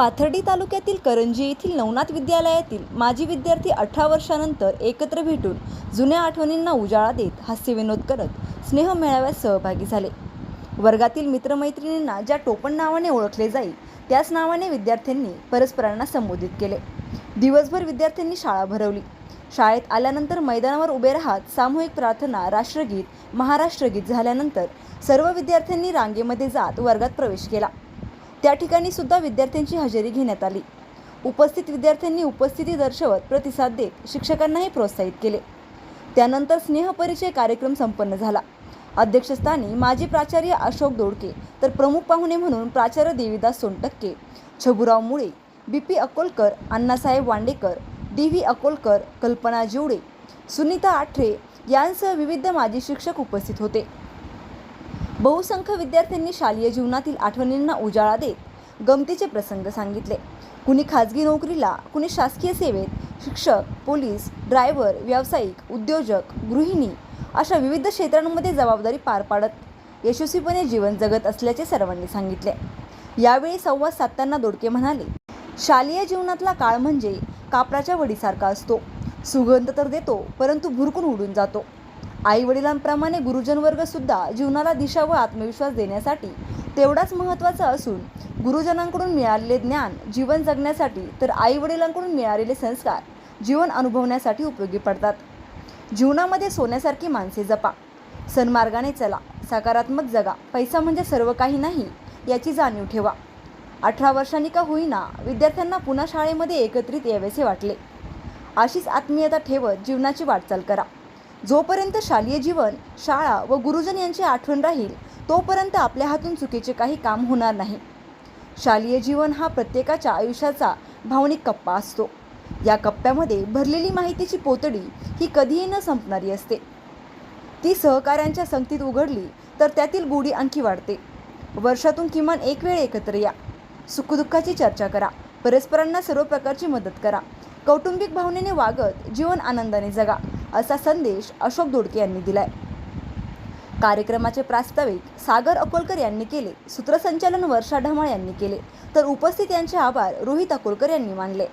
पाथर्डी तालुक्यातील करंजी येथील नवनाथ विद्यालयातील माजी विद्यार्थी अठरा वर्षानंतर एकत्र भेटून जुन्या आठवणींना उजाळा देत हास्यविनोद करत स्नेह मेळाव्यात सहभागी झाले. वर्गातील मित्रमैत्रिणींना ज्या टोपण नावाने ओळखले जाईल त्याच नावाने विद्यार्थ्यांनी परस्परांना संबोधित केले. दिवसभर विद्यार्थ्यांनी शाळा भरवली. शाळेत आल्यानंतर मैदानावर उभे राहत सामूहिक प्रार्थना राष्ट्रगीत महाराष्ट्रगीत झाल्यानंतर सर्व विद्यार्थ्यांनी रांगेमध्ये जात वर्गात प्रवेश केला. त्या ठिकाणी सुद्धा विद्यार्थ्यांची हजेरी घेण्यात आली. उपस्थित विद्यार्थ्यांनी उपस्थिती दर्शवत प्रतिसाद देत शिक्षकांनाही प्रोत्साहित केले. त्यानंतर स्नेहपरिचय कार्यक्रम संपन्न झाला. अध्यक्षस्थानी माजी प्राचार्य अशोक दोडके तर प्रमुख पाहुणे म्हणून प्राचार्य Devidas Sontakke Chhaburao Mule B P Akolkar Annasaheb Wandekar D V Akolkar Kalpana Jiwade Sunita Athare यांसह विविध माजी शिक्षक उपस्थित होते. बहुसंख्य विद्यार्थ्यांनी शालेय जीवनातील आठवणींना उजाळा देत गमतीचे प्रसंग सांगितले. कुणी खाजगी नोकरीला कुणी शासकीय सेवेत शिक्षक पोलीस ड्रायव्हर व्यावसायिक उद्योजक गृहिणी अशा विविध क्षेत्रांमध्ये जबाबदारी पार पाडत यशस्वीपणे जीवन जगत असल्याचे सर्वांनी सांगितले. यावेळी संवाद साधताना दोडके म्हणाले शालेय जीवनातला काळ म्हणजे कापराच्या वडीसारखा असतो. सुगंध तर देतो परंतु भुरकून उडून जातो. आई वडिलांप्रमाणे गुरुजन वर्ग सुद्धा जीवनाला दिशा व आत्मविश्वास देण्यासाठी तेवढाच महत्त्वाचा असून गुरुजनांकडून मिळालेले ज्ञान जीवन जगण्यासाठी तर आई वडिलांकडून मिळालेले संस्कार जीवन अनुभवण्यासाठी उपयोगी पडतात. जीवनामध्ये सोन्यासारखी माणसे जपा. सन्मार्गाने चला. सकारात्मक जगा. पैसा म्हणजे सर्व काही नाही याची जाणीव ठेवा. अठरा वर्षांनी का होईना विद्यार्थ्यांना पुन्हा शाळेमध्ये एकत्रित यावेसे वाटले. अशीच आत्मीयता ठेवत जीवनाची वाटचाल करा. जोपर्यंत शालेय जीवन शाळा व गुरुजन यांची आठवण राहील तोपर्यंत आपल्या हातून चुकीचे काही काम होणार नाही. शालेय जीवन हा प्रत्येकाच्या आयुष्याचा भावनिक कप्पा असतो. या कप्प्यामध्ये भरलेली माहितीची पोतडी ही कधीही न संपणारी असते. ती सहकाऱ्यांच्या संगतीत उघडली तर त्यातील गोडी आणखी वाढते. वर्षातून किमान एक वेळ एकत्र या. सुखदुःखाची चर्चा करा. परस्परांना सर्व प्रकारची मदत करा. कौटुंबिक भावनेने वागत जीवन आनंदाने जगा. असा संदेश अशोक दोडके यांनी दिलाय. कार्यक्रमाचे प्रास्ताविक सागर अकोलकर यांनी केले. सूत्रसंचालन वर्षा ढमाळ यांनी केले. तर उपस्थित यांचे आभार रोहित अकोलकर यांनी मानले.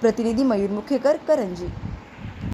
प्रतिनिधी मयूर मुखेकर करंजी.